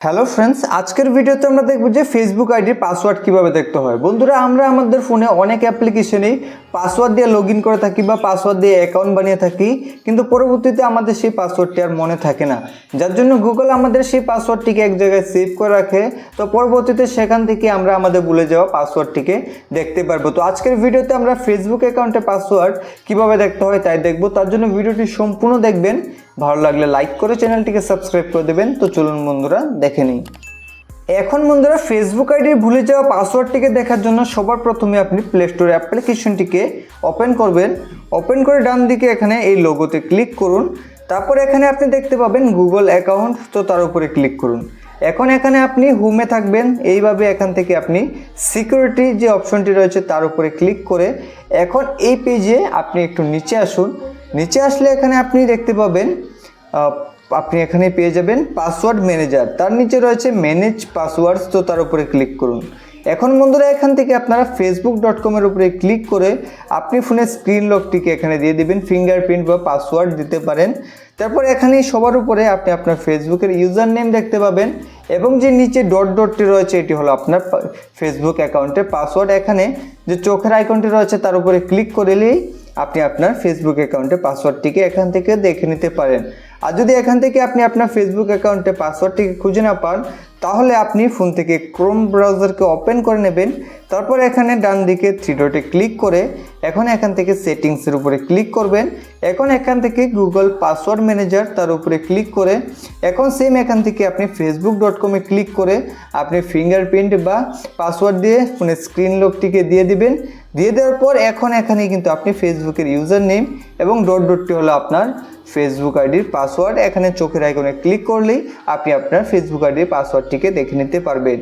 Hello friends আজকের ভিডিওতে আমরা দেখব যে ফেসবুক আইডির পাসওয়ার্ড কীভাবে দেখতে হয়। বন্ধুরা, আমরা আমাদের ফোনে অনেক অ্যাপ্লিকেশনেই পাসওয়ার্ড দিয়ে লগ করে থাকি বা পাসওয়ার্ড দিয়ে অ্যাকাউন্ট বানিয়ে থাকি, কিন্তু পরবর্তীতে আমাদের সেই পাসওয়ার্ডটি আর মনে থাকে না। যার জন্য গুগল আমাদের সেই পাসওয়ার্ডটিকে এক জায়গায় সেভ করে রাখে। তো পরবর্তীতে সেখান থেকে আমরা আমাদের ভুলে যাওয়া পাসওয়ার্ডটিকে দেখতে পারব। তো আজকের ভিডিওতে আমরা ফেসবুক অ্যাকাউন্টে পাসওয়ার্ড কীভাবে দেখতে হয় তাই দেখব। তার জন্য ভিডিওটি সম্পূর্ণ দেখবেন। ভালো লাগলে লাইক করে চ্যানেলটিকে সাবস্ক্রাইব করে দেবেন। তো চলুন বন্ধুরা, দেখে নিই। এখন বন্ধুরা ফেসবুক আইডির ভুলে যাওয়া পাসওয়ার্ডটিকে দেখার জন্য সবার প্রথমে আপনি প্লে স্টোর অ্যাপ্লিকেশনটিকে ওপেন করবেন। ওপেন করে ডান দিকে এখানে এই লোগোতে ক্লিক করুন। তারপর এখানে আপনি দেখতে পাবেন গুগল অ্যাকাউন্ট তো তার উপরে ক্লিক করুন। এখন এখানে আপনি হোমে থাকবেন। এইভাবে এখান থেকে আপনি সিকিউরিটি যে অপশনটি রয়েছে, তার উপরে ক্লিক করে এখন এই পেজে আপনি একটু নিচে আসুন। নিচে আসলে এখানে আপনি দেখতে পাবেন আপনি এখানে পেয়ে যাবেন পাসওয়ার্ড ম্যানেজার তার নিচে রয়েছে ম্যানেজ পাসওয়ার্ডস তো তার উপরে ক্লিক করুন। এখন বন্ধুরা, এখান থেকে আপনারা ফেসবুক ডট কমের উপরে ক্লিক করে আপনি ফোনের স্ক্রিন লকটিকে এখানে দিয়ে দিবেন ফিঙ্গারপ্রিন্ট বা পাসওয়ার্ড দিতে পারেন। তারপর এখানে সবার উপরে আপনি আপনার ফেসবুকের ইউজার নেম দেখতে পাবেন এবং যে নিচে ডট ডটটি রয়েছে, এটি হলো আপনার ফেসবুক অ্যাকাউন্টের পাসওয়ার্ড এখানে যে চোখের আইকনটি রয়েছে, তার উপরে ক্লিক করলেই আপনি আপনার ফেসবুক অ্যাকাউন্টে পাসওয়ার্ডটিকে এখান থেকে দেখে নিতে পারেন। আর যদি এখান থেকে আপনি আপনার ফেসবুক অ্যাকাউন্টে পাসওয়ার্ডটিকে খুঁজে না পান তাহলে আপনি ফোন থেকে ক্রোম ব্রাউজারকে ওপেন করে নেবেন, তারপর এখানে ডান দিকে থ্রি ডটে ক্লিক করে এখন এখান থেকে সেটিংসের উপরে ক্লিক করবেন। এখন এখান থেকে গুগল পাসওয়ার্ড ম্যানেজার তার উপরে ক্লিক করে, এখন সেম এখান থেকে আপনি ফেসবুক ডট কমে ক্লিক করে আপনি ফিঙ্গারপ্রিন্ট বা পাসওয়ার্ড দিয়ে ফোনের স্ক্রিন লকটিকে দিয়ে দিবেন। দিয়ে দেওয়ার পর এখন এখানে কিন্তু আপনি ফেসবুকের ইউজার নেম এবং ডট ডটটি হলো আপনার ফেসবুক আইডির পাসওয়ার্ড। এখানে চোখের আইকনে ক্লিক করলেই আপনি আপনার ফেসবুক আইডির পাসওয়ার্ডটিকে দেখে নিতে পারবেন।